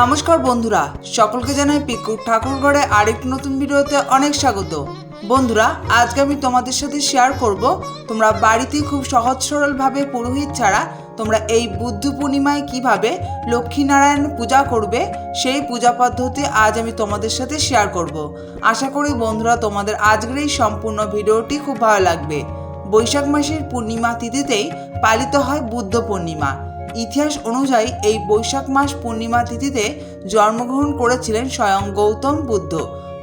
নমস্কার বন্ধুরা, সকলকে জানাই পিকু ঠাকুরগড়ে আরেক নতুন ভিডিওতে অনেক স্বাগত। বন্ধুরা, আজকে আমি তোমাদের সাথে শেয়ার করব, তোমরা বাড়িতে খুব সহজ সরলভাবে পুরোহিত ছাড়া তোমরা এই বুদ্ধ পূর্ণিমায় কীভাবে লক্ষ্মীনারায়ণ পূজা করবে, সেই পূজা পদ্ধতি আজ আমি তোমাদের সাথে শেয়ার করব। আশা করি বন্ধুরা, তোমাদের আজকের এই সম্পূর্ণ ভিডিওটি খুব ভালো লাগবে। বৈশাখ মাসের পূর্ণিমা তিথিতেই পালিত হয় বুদ্ধ পূর্ণিমা। ইতিহাস অনুযায়ী এই বৈশাখ মাস পূর্ণিমা তিথিতে জন্মগ্রহণ করেছিলেন স্বয়ং গৌতম বুদ্ধ।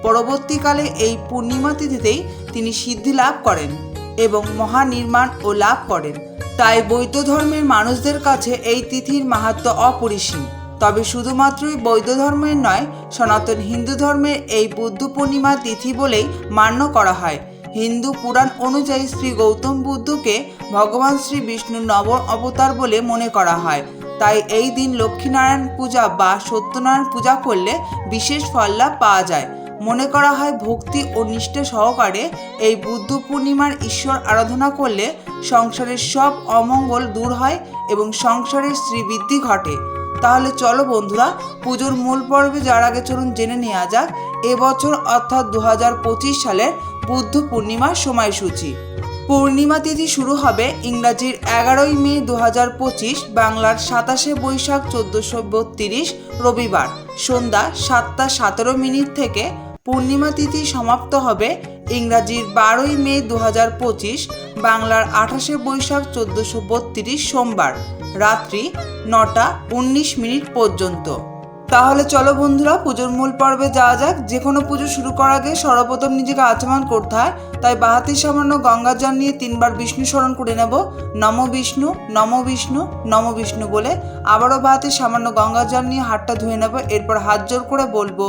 পরবর্তীকালে এই পূর্ণিমা তিথিতেই তিনি সিদ্ধি লাভ করেন এবং মহানির্মাণ ও লাভ করেন। তাই বৌদ্ধ ধর্মের মানুষদের কাছে এই তিথির মাহাত্ম অপরিসীম। তবে শুধুমাত্রই বৌদ্ধ ধর্মের নয়, সনাতন হিন্দু ধর্মের এই বুদ্ধ পূর্ণিমা তিথি বলেই মান্য করা হয়। হিন্দু পুরাণ অনুযায়ী শ্রী গৌতম বুদ্ধকে ভগবান শ্রী বিষ্ণুর নব অবতার বলে মনে করা হয়। তাই এই দিন লক্ষ্মীনারায়ণ পূজা বা সত্যনারায়ণ পূজা করলে বিশেষ ফল লাভ পাওয়া যায়। মনে করা হয় ভক্তি ও নিষ্ঠা সহকারে এই বুদ্ধ পূর্ণিমার ঈশ্বর আরাধনা করলে সংসারের সব অমঙ্গল দূর হয় এবং সংসারের শ্রীবৃদ্ধি ঘটে। তাহলে চলো বন্ধুরা, পুজোর মূল পর্বে যার আগে চলুন জেনে নেওয়া যাক এবছর অর্থাৎ দু হাজার পঁচিশ সালের বুদ্ধ পূর্ণিমার সময়সূচি। পূর্ণিমা তিথি শুরু হবে ইংরাজির এগারোই মে দু হাজার পঁচিশ বাংলার সাতাশে বৈশাখ চোদ্দোশো বত্রিশ রবিবার। সন্ধ্যা সাতটা সতেরো মিনিট থেকে পূর্ণিমা তিথি সমাপ্ত হবে ইংরাজির বারোই মে দু হাজার পঁচিশ বাংলার আঠাশে বৈশাখ চোদ্দোশো বত্রিশ সোমবার। রাত্রি নটা উনিশ মিনিট পর্যন্ত। তাহলে চলো বন্ধুরা, পুজোর মূল পর্বে যাওয়া যাক। যে কোনো পুজো শুরু করার আগে সর্বপ্রথম নিজেকে আচমন করতে হয়। তাই বাহাতি সামান্য গঙ্গা জল নিয়ে তিনবার বিষ্ণু স্মরণ করে নেব। নম বিষ্ণু নম বিষ্ণু নম বিষ্ণু বলে আবারও বাহাতি সামান্য গঙ্গা জল নিয়ে হাতটা ধুয়ে নেব। এরপর হাত জোর করে বলব,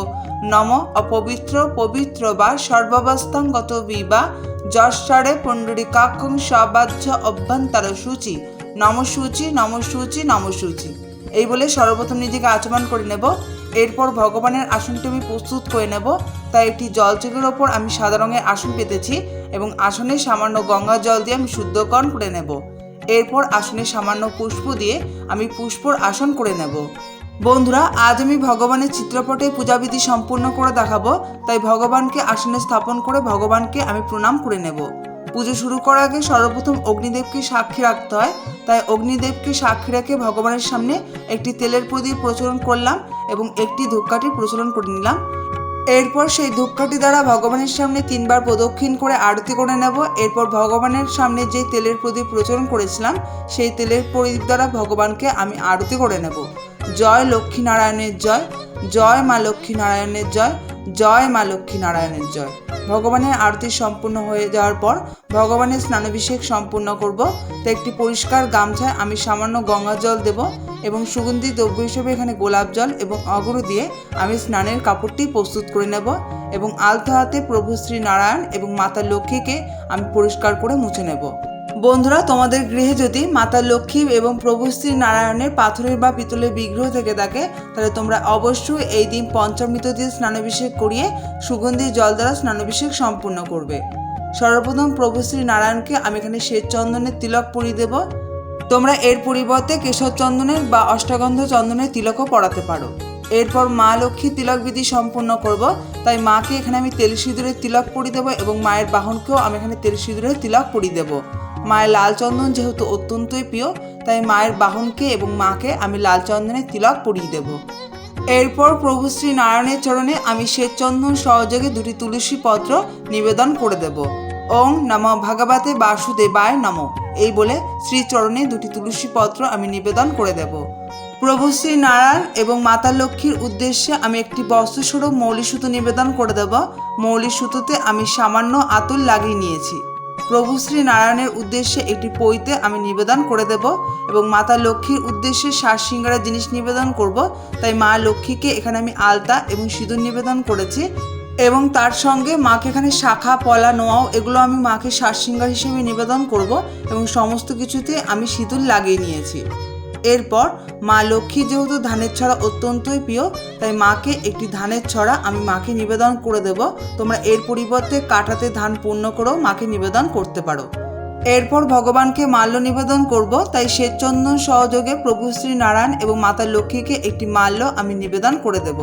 নম অপবিত্র পবিত্র বা সর্বাবস্থাঙ্গত বিবা। যশারে পুণ্ডরিকাক্ষং সবাহ্য অভ্যন্তর সূচি। নম সূচি নম সূচি নম সূচি। এই বলে সর্বপ্রথম নিজেকে আচমন করে নেব। এরপর ভগবানের আসনটি আমি প্রস্তুত করে নেব। তাই একটি জলচকের ওপর আমি সাদা রঙের আসন পেতেছি এবং আসনে সামান্য গঙ্গা জল দিয়ে আমি শুদ্ধকরণ করে নেব। এরপর আসনে সামান্য পুষ্প দিয়ে আমি পুষ্পর আসন করে নেব। বন্ধুরা, আজ আমি ভগবানের চিত্রপটে পূজাবিধি সম্পূর্ণ করে দেখাবো। তাই ভগবানকে আসনে স্থাপন করে ভগবানকে আমি প্রণাম করে নেব। পুজো শুরু করার আগে সর্বপ্রথম অগ্নিদেবকে সাক্ষী রাখতে হয়। তাই অগ্নিদেবকে সাক্ষী রেখে ভগবানের সামনে একটি তেলের প্রদীপ প্রচলন করলাম এবং একটি ধূপকাঠি প্রচলন করে নিলাম। এরপর সেই ধূপকাঠি দ্বারা ভগবানের সামনে তিনবার প্রদক্ষিণ করে আরতি করে নেব। এরপর ভগবানের সামনে যে তেলের প্রদীপ প্রচলন করেছিলাম, সেই তেলের প্রদীপ দ্বারা ভগবানকে আমি আরতি করে নেব। জয় লক্ষ্মী নারায়ণের জয়। জয় মা লক্ষ্মী নারায়ণের জয়। জয় মা লক্ষ্মী নারায়ণের জয়। ভগবানের আরতি সম্পূর্ণ হয়ে যাওয়ার পর ভগবানের স্নানাভিষেক সম্পূর্ণ করব। তো একটি পরিষ্কার গামছায় আমি সামান্য গঙ্গা জল দেব এবং সুগন্ধি দ্রব্য হিসেবে এখানে গোলাপ জল এবং অগরু দিয়ে আমি স্নানের কাপড়টি প্রস্তুত করে নেব এবং আলতো হাতে প্রভু শ্রী নারায়ণ এবং মাতা লক্ষ্মীকে আমি পরিষ্কার করে মুছে নেব। বন্ধুরা, তোমাদের গৃহে যদি মাতা লক্ষ্মী এবং প্রভু শ্রী নারায়ণের পাথরের বা পিতলের বিগ্রহ থেকে থাকে, তাহলে তোমরা অবশ্যই এই দিন পঞ্চমৃত দিয়ে স্নানাভিষেক করিয়ে সুগন্ধি জল দ্বারা স্নানাভিষেক সম্পূর্ণ করবে। সর্বপ্রথম প্রভু শ্রী নারায়ণকে আমি এখানে শ্বেত চন্দনের তিলক পরিয়ে দেব। তোমরা এর পরিবর্তে কেশর চন্দনের বা অষ্টগন্ধ চন্দনের তিলকও পড়াতে পারো। এরপর মা লক্ষ্মী তিলক বিধি সম্পূর্ণ করব। তাই মাকে এখানে আমি তেল সিঁদুরের তিলক পরিয়ে দেবো এবং মায়ের বাহনকেও আমি এখানে তেল সিঁদুরের তিলক পরিয়ে দেবো। মায়ের লাল চন্দন যেহেতু অত্যন্তই প্রিয়, তাই মায়ের বাহনকে এবং মাকে আমি লাল চন্দনের তিলক পরিয়ে দেব। এরপর প্রভু শ্রী নারায়ণের চরণে আমি শ্বেত চন্দন সহযোগে দুটি তুলসী পত্র নিবেদন করে দেব। ওং নম ভাগবতে বাসুদেবায় নম। এই বলে শ্রীচরণে দুটি তুলসী পত্র আমি নিবেদন করে দেব। প্রভু শ্রী নারায়ণ এবং মাতা লক্ষ্মীর উদ্দেশ্যে আমি একটি বস্ত্রস্বরূপ মৌলি সুতো নিবেদন করে দেব। মৌলি সুতোতে আমি সামান্য আতুল লাগিয়ে নিয়েছি। প্রভু শ্রী নারায়ণের উদ্দেশ্যে একটি পইতে আমি নিবেদন করে দেব এবং মাতা লক্ষ্মীর উদ্দেশ্যে শ্বাস সিঙ্গারা জিনিস নিবেদন করব। তাই মা লক্ষ্মীকে এখানে আমি আলতা এবং সিঁদুর নিবেদন করেছি এবং তার সঙ্গে মাকে এখানে শাখা, পলা, নোয়াও এগুলো আমি মাকে শ্বাস সিঙ্গার হিসেবে নিবেদন করব এবং সমস্ত কিছুতে আমি সিঁদুর লাগিয়ে নিয়েছি। এরপর মা লক্ষ্মী যেহেতু ধানের ছড়া অত্যন্তই প্রিয়, তাই মাকে একটি ধানের ছড়া আমি মাকে নিবেদন করে দেব। তোমরা এর পরিবর্তে কাটাতে ধান পূর্ণ করেও মাকে নিবেদন করতে পারো। এরপর ভগবানকে মাল্য নিবেদন করব, তাই শ্বেতচন্দন সহযোগে প্রভু শ্রী নারায়ণ এবং মাতা লক্ষ্মীকে একটি মাল্য আমি নিবেদন করে দেব।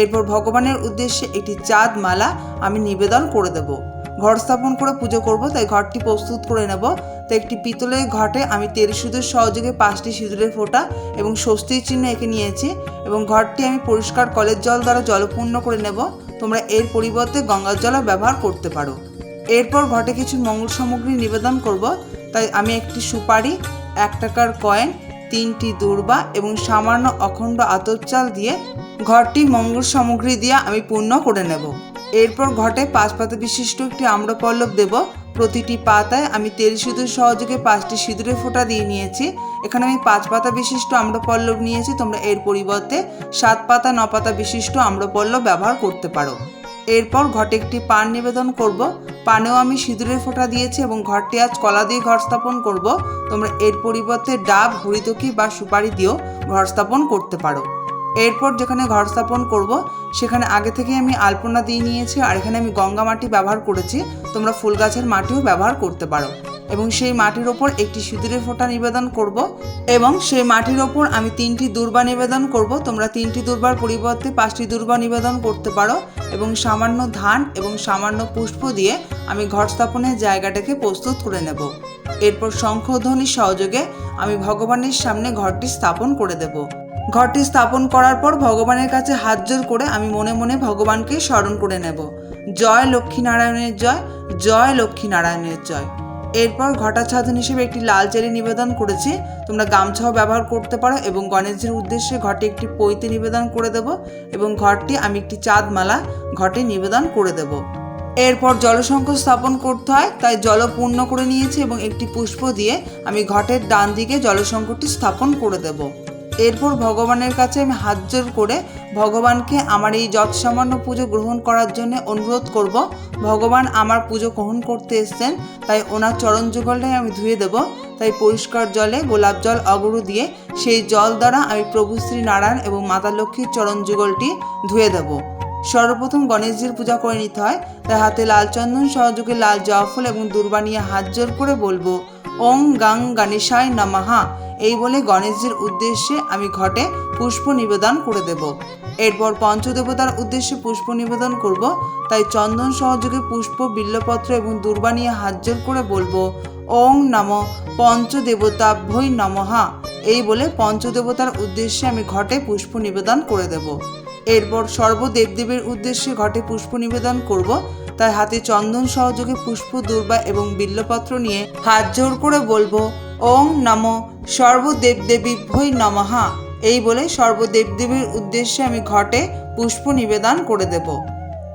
এরপর ভগবানের উদ্দেশ্যে একটি চাঁদ মালা আমি নিবেদন করে দেব। ঘর স্থাপন করে পুজো করব, তাই ঘরটি প্রস্তুত করে নেব। তাই একটি পিতলের ঘটে আমি তেল সিঁদুর সহযোগে পাঁচটি সিঁদুরের ফোঁটা এবং স্বস্তির চিহ্ন এঁকে নিয়েছি এবং ঘরটি আমি পরিষ্কার কলের জল দ্বারা জলপূর্ণ করে নেব। তোমরা এর পরিবর্তে গঙ্গার জলও ব্যবহার করতে পারো। এরপর ঘটে কিছু মঙ্গল সামগ্রী নিবেদন করব। তাই আমি একটি সুপারি, এক টাকার কয়েন, তিনটি দূর্বা এবং সামান্য অখণ্ড আতর চাল দিয়ে ঘরটি মঙ্গল সামগ্রী দিয়ে আমি পূর্ণ করে নেব। এরপর ঘটে পাঁচ পাতা বিশিষ্ট একটি আম্রপল্লব দেব। প্রতিটি পাতায় আমি তেল সিঁদুর সহযোগে পাঁচটি সিঁদুরের ফোঁটা দিয়ে নিয়েছি। এখানে আমি পাঁচ পাতা বিশিষ্ট আম্রপল্লব নিয়েছি। তোমরা এর পরিবর্তে সাত পাতা, ন পাতা বিশিষ্ট আম্রপল্লব ব্যবহার করতে পারো। এরপর ঘটে একটি পান নিবেদন করব। পানেও আমি সিঁদুরের ফোঁটা দিয়েছি এবং ঘরটি আজ কলা দিয়ে ঘর স্থাপন করব। তোমরা এর পরিবর্তে ডাব হরিতকি বা সুপারি দিয়েও ঘর স্থাপন করতে পারো। এরপর যেখানে ঘর স্থাপন করব, সেখানে আগে থেকে আমি আলপনা দিয়ে নিয়েছি আর এখানে আমি গঙ্গা মাটি ব্যবহার করেছি। তোমরা ফুল গাছের মাটিও ব্যবহার করতে পারো। এবং সেই মাটির ওপর একটি সিঁদুরের ফোঁটা নিবেদন করব এবং সেই মাটির ওপর আমি তিনটি দুর্বা নিবেদন করব। তোমরা তিনটি দুর্বার পরিবর্তে পাঁচটি দুর্বা নিবেদন করতে পারো এবং সামান্য ধান এবং সামান্য পুষ্প দিয়ে আমি ঘর স্থাপনের জায়গাটাকে প্রস্তুত করে নেব। এরপর শঙ্খধ্বনির সহযোগে আমি ভগবানের সামনে ঘরটি স্থাপন করে দেব। ঘরটি স্থাপন করার পর ভগবানের কাছে হাত জোর করে আমি মনে মনে ভগবানকে স্মরণ করে নেব। জয় লক্ষ্মী নারায়ণের জয় জয় লক্ষ্মী নারায়ণের জয়। এরপর ঘটাচ্ছাদন হিসেবে একটি লাল চেরি নিবেদন করেছি। তোমরা গামছাও ব্যবহার করতে পারো এবং গণেশজির উদ্দেশ্যে ঘটে একটি পৈতে নিবেদন করে দেব এবং ঘরটি আমি একটি চাঁদ মালা ঘটে নিবেদন করে দেব। এরপর জলসংখ্য স্থাপন করতে হয়, তাই জল পূর্ণ করে নিয়েছি এবং একটি পুষ্প দিয়ে আমি ঘটের ডান দিকে জলসংখ্যটি স্থাপন করে দেব। এরপর ভগবানের কাছে আমি হাত জোর করে ভগবানকে আমার এই যৎসামান্য পুজো গ্রহণ করার জন্য অনুরোধ করব। ভগবান আমার পুজো গ্রহণ করতে এসছেন, তাই ওনার চরণ যুগলটাই আমি ধুয়ে দেব। তাই পরিষ্কার জলে গোলাপ জল অগরু দিয়ে সেই জল দ্বারা আমি প্রভু শ্রী নারায়ণ এবং মাতা লক্ষ্মীর চরণ যুগলটি ধুয়ে দেব। সর্বপ্রথম গণেশজির পূজা করে নিতে হয়। তাই হাতে লাল চন্দন, সহযোগে লাল জবা ফুল এবং দুর্বা নিয়ে হাত জোর করে বলব, ওং গাং গণেশায় নমহা এই বলে গণেশজির উদ্দেশ্যে আমি ঘটে পুষ্প নিবেদন করে দেব। এরপর পঞ্চদেবতার উদ্দেশ্যে পুষ্প নিবেদন করব। তাই চন্দন সহযোগে পুষ্প, বিল্লপত্র এবং দুর্বা নিয়ে হাত করে বলব, ওং নম পঞ্চদেবতাভ্যই নমহা এই বলে পঞ্চদেবতার উদ্দেশ্যে আমি ঘটে পুষ্প নিবেদন করে দেব। এরপর সর্বদেবদেবের উদ্দেশ্যে ঘটে পুষ্প নিবেদন করব। তাই হাতে চন্দন সহযোগে পুষ্প, দুর্বা এবং বিল্লপত্র নিয়ে হাত জোর করে বলব ওং নম ভৈ নমহা এই বলে সর্বদেবদেবীর উদ্দেশ্যে আমি ঘটে পুষ্প নিবেদন করে দেব।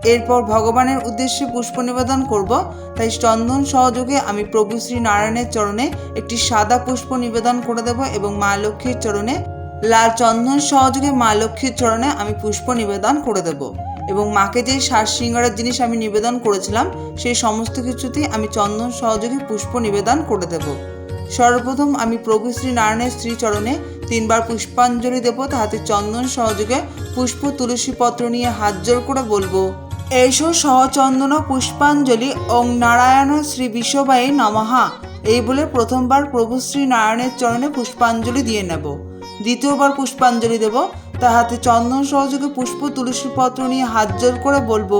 এরপর ভগবানের উদ্দেশ্যে পুষ্প নিবেদন করব, তাই চন্দন সহযোগে আমি প্রভু শ্রী নারায়ণের চরণে একটি সাদা পুষ্প নিবেদন করে দেব এবং মা লক্ষ্মীর চরণে, লাল চন্দন সহযোগে মা লক্ষ্মীর চরণে আমি পুষ্প নিবেদন করে দেব। এবং মাকে যে সার শৃঙ্গারের জিনিস আমি নিবেদন করেছিলাম, সেই সমস্ত কিছুতেই আমি চন্দন সহযোগে পুষ্প নিবেদন করে দেব। সর্বপ্রথম আমি প্রভু শ্রী নারায়ণের শ্রীচরণে তিনবার পুষ্পাঞ্জলি দেব, তাহাতে চন্দন সহযোগে পুষ্প তুলসী পত্র নিয়ে হাত জোর করে বলব, এসো সহচন্দন পুষ্পাঞ্জলি ওং নারায়ণ শ্রী বিশ্ববাই নমহা এই বলে প্রথমবার প্রভু শ্রী নারায়ণের চরণে পুষ্পাঞ্জলি দিয়ে নেব। দ্বিতীয়বার পুষ্পাঞ্জলি দেব, তাহাতে চন্দন সহযোগে পুষ্প তুলসী পত্র নিয়ে হাত জোর করে বলব,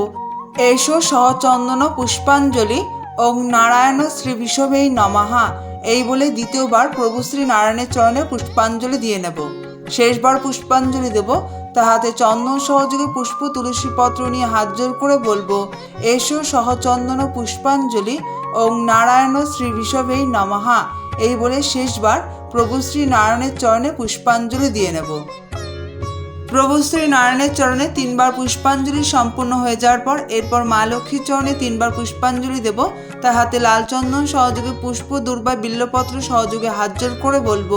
এসো সহচন্দন পুষ্পাঞ্জলি ওং নারায়ণ শ্রী বিশ্ববেই নমহা এই বলে দ্বিতীয়বার প্রভু শ্রী নারায়ণের চরণে পুষ্পাঞ্জলি দিয়ে নেব। শেষবার পুষ্পাঞ্জলি দেব। তা হাতে চন্দন সহযোগে পুষ্প তুলসী পত্র নিয়ে হাত জোর করে বলব, এসো সহচন্দন পুষ্পাঞ্জলি, ওং নারায়ণ শ্রী ঋষভেই নমহা এই বলে শেষবার প্রভু শ্রী নারায়ণের চরণে পুষ্পাঞ্জলি দিয়ে নেব। প্রভু শ্রী নারায়ণের চরণে তিনবার পুষ্পাঞ্জলি সম্পূর্ণ হয়ে যাওয়ার পর এরপর মা লক্ষ্মীর চরণে তিনবার পুষ্পাঞ্জলি দেব। তার হাতে লাল চন্দন সহযোগে পুষ্প, দুর্বা, বিল্লপত্র সহযোগে হাত জোর করে বলব,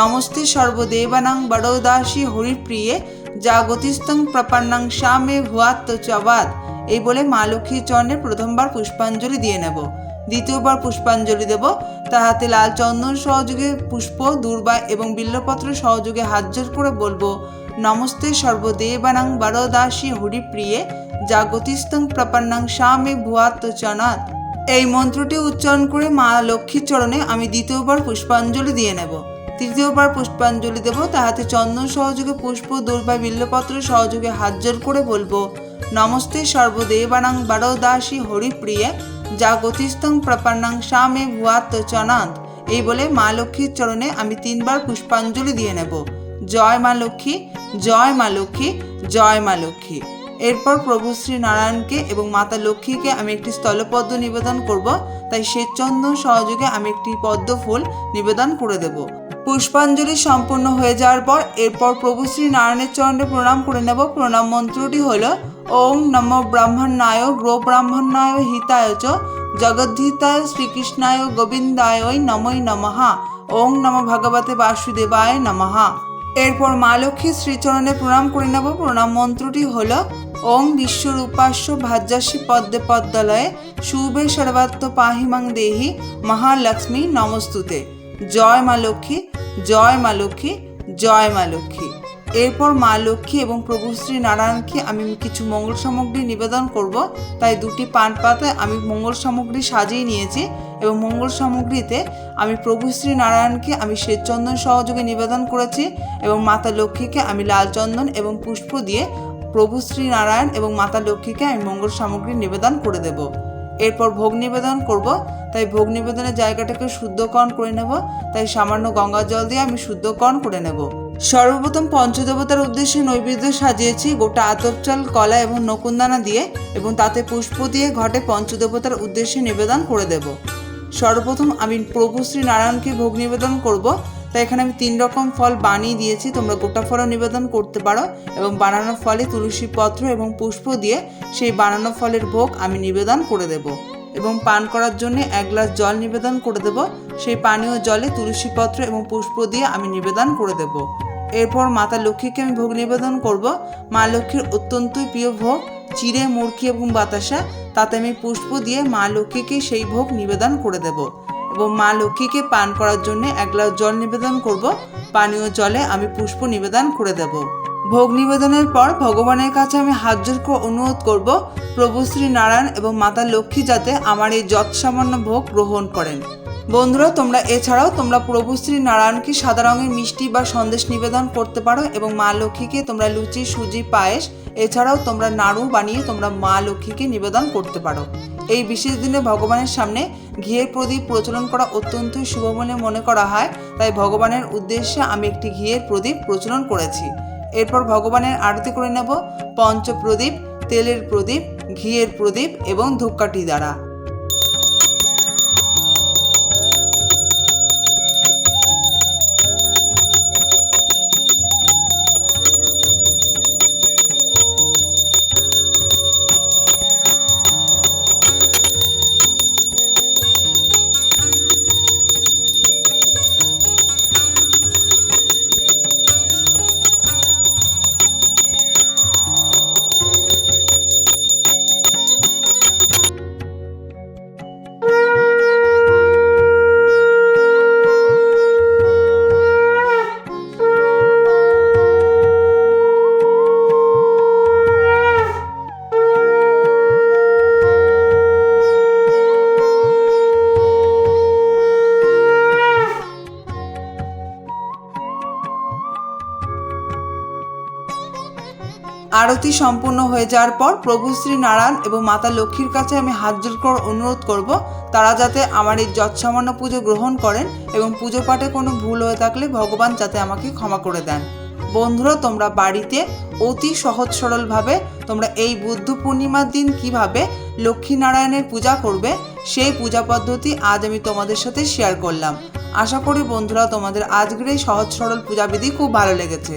নমস্তে সর্বদেবানাং বড়দাসী হরিপ্রিয়ে জাগতিস্তং প্রপন্নাং শ্যামে ভুয়াত্ম চবাদ এই বলে মা লক্ষ্মীর চরণে প্রথমবার পুষ্পাঞ্জলি দিয়ে নেব। দ্বিতীয়বার পুষ্পাঞ্জলি দেব। তার হাতে লাল চন্দন সহযোগে পুষ্প, দুর্বা এবং বিল্লপত্র সহযোগে হাত জোর করে বলব নমস্তে সর্বদেবানাং বরদাসী হরিপ্রিয়ে জাগতিস্তং প্রপন্নাং শ্যামে ভুয়াত্ম চনাথ এই মন্ত্রটি উচ্চারণ করে মা লক্ষ্মীর চরণে আমি দ্বিতীয়বার পুষ্পাঞ্জলি দিয়ে নেব। তৃতীয়বার পুষ্পাঞ্জলি দেব, তাহাতে চন্দন সহযোগে পুষ্প, দুর্বা, বিল্লপত্র সহযোগে হাত জোর করে বলব, নমস্তে সর্বদেবানাং বারদাসী হরিপ্রিয়ে যা গতিস্থং প্রপন্নাং স্বামে ভুয়াত চনান্ত এই বলে মা লক্ষ্মীর চরণে আমি তিনবার পুষ্পাঞ্জলি দিয়ে নেব। জয় মা লক্ষ্মী, জয় মা লক্ষ্মী, জয় মা লক্ষ্মী। এরপর প্রভু শ্রী নারায়ণকে এবং মাতা লক্ষ্মীকে আমি একটি স্থলপদ্ম নিবেদন করব, তাই শ্বেতচন্দন সহযোগে আমি একটি পদ্ম ফুল নিবেদন করে দেব। পুষ্পাঞ্জলি সম্পূর্ণ হয়ে যাওয়ার পর এরপর প্রভু শ্রী নারায়ণের চরণে প্রণাম করে নেব। প্রণাম মন্ত্রটি হলো, ওম নম ব্রাহ্মণায় গ্রো ব্রাহ্মণায় হিতায় চ, জগদ্ধিতায় শ্রীকৃষ্ণায় গোবিন্দায় নমই নমহা ওং নম ভগবতে বাসুদেবায় নমহা এরপর মা লক্ষ্মী শ্রীচরণে প্রণাম করে নেব। প্রণাম মন্ত্রটি হল, ওং বিশ্বরূপাস্য ভাজ্যাসী পদ্মে পদ্মালয়ে, শুভে সর্বাত্ম পাহিমাং দেহি, মহালক্ষ্মী নমস্তুতে। জয় মা লক্ষ্মী, জয় মা লক্ষ্মী, জয় মা লক্ষ্মী। এরপর মা লক্ষ্মী এবং প্রভু শ্রী নারায়ণকে আমি কিছু মঙ্গল সামগ্রী নিবেদন করব। তাই দুটি পান পাতায় আমি মঙ্গল সামগ্রী সাজিয়ে নিয়েছি এবং মঙ্গল সামগ্রীতে আমি প্রভু শ্রী নারায়ণকে আমি শ্বেতচন্দন সহযোগে নিবেদন করেছি এবং মাতা লক্ষ্মীকে আমি লাল চন্দন এবং পুষ্প দিয়ে প্রভু শ্রী নারায়ণ এবং মাতা লক্ষ্মীকে আমি মঙ্গল সামগ্রী নিবেদন করে দেব। এরপর ভোগ নিবেদন করব। তাই ভোগ নিবেদনের জায়গাটাকে শুদ্ধকরণ করে নেব। তাই সামান্য গঙ্গা জল দিয়ে আমি শুদ্ধকরণ করে নেব। সর্বপ্রথম পঞ্চদেবতার উদ্দেশ্যে নৈবেদ্য সাজিয়েছি গোটা আতপ চাল কলা এবং নকুনদানা দিয়ে এবং তাতে পুষ্প দিয়ে ঘটে পঞ্চদেবতার উদ্দেশ্যে নিবেদন করে দেব। সর্বপ্রথম আমি প্রভু শ্রী নারায়ণকে ভোগ নিবেদন করব। তাই এখানে আমি তিন রকম ফল বানিয়ে দিয়েছি। তোমরা গোটা ফলও নিবেদন করতে পারো এবং বানানো ফলে তুলসী পত্র এবং পুষ্প দিয়ে সেই বানানো ফলের ভোগ আমি নিবেদন করে দেব। এবং পান করার জন্য এক গ্লাস জল নিবেদন করে দেব। সেই পানীয় জলে তুলসী পত্র এবং পুষ্প দিয়ে আমি নিবেদন করে দেব। এরপর মাতা লক্ষ্মীকে আমি ভোগ নিবেদন করব। মা লক্ষ্মীর অত্যন্তই প্রিয় ভোগ, চিড়ে মুরকি এবং বাতাসা। তাতে আমি পুষ্প দিয়ে মা লক্ষ্মীকে সেই ভোগ নিবেদন করে দেব এবং মা লক্ষ্মীকে পান করার জন্য এক গ্লাস জল নিবেদন করব। পানীয় জলে আমি পুষ্প নিবেদন করে দেব। ভোগ নিবেদনের পর ভগবানের কাছে আমি হাত জোর অনুরোধ করব, প্রভু শ্রী নারায়ণ এবং মাতা লক্ষ্মী যাতে আমার এই যৎ সামান্য ভোগ গ্রহণ করেন। বন্ধুরা, তোমরা এছাড়াও তোমরা প্রভু শ্রী নারায়ণকে সাদা রঙের মিষ্টি বা সন্দেশ নিবেদন করতে পারো এবং মা লক্ষ্মীকে তোমরা লুচি, সুজি, পায়েস, এছাড়াও তোমরা নাড়ু বানিয়ে তোমরা মা লক্ষ্মীকে নিবেদন করতে পারো। এই বিশেষ দিনে ভগবানের সামনে ঘিয়ের প্রদীপ প্রচলন করা অত্যন্তই শুভ বলে মনে করা হয়। তাই ভগবানের উদ্দেশ্যে আমি একটি ঘিয়ের প্রদীপ প্রচলন করেছি। এরপর ভগবানের আরতি করে নেব পঞ্চপ্রদীপ তেলের প্রদীপ ঘিয়ের প্রদীপ এবং ধূপকাঠি দ্বারা। আরতি সম্পূর্ণ হয়ে যাওয়ার পর প্রভু শ্রী নারায়ণ এবং মাতা লক্ষ্মীর কাছে আমি হাত জোর করে অনুরোধ করব, তারা যাতে আমার এই যৎসামান্য পুজো গ্রহণ করেন এবং পুজো পাঠে কোনো ভুল হয়ে থাকলে ভগবান যাতে আমাকে ক্ষমা করে দেন। বন্ধুরা, তোমরা বাড়িতে অতি সহজ সরলভাবে তোমরা এই বুদ্ধ পূর্ণিমার দিন কীভাবে লক্ষ্মীনারায়ণের পূজা করবে, সেই পূজা পদ্ধতি আজ আমি তোমাদের সাথে শেয়ার করলাম। আশা করি বন্ধুরা, তোমাদের আজকের এই সহজ সরল পূজাবিধি খুব ভালো লেগেছে।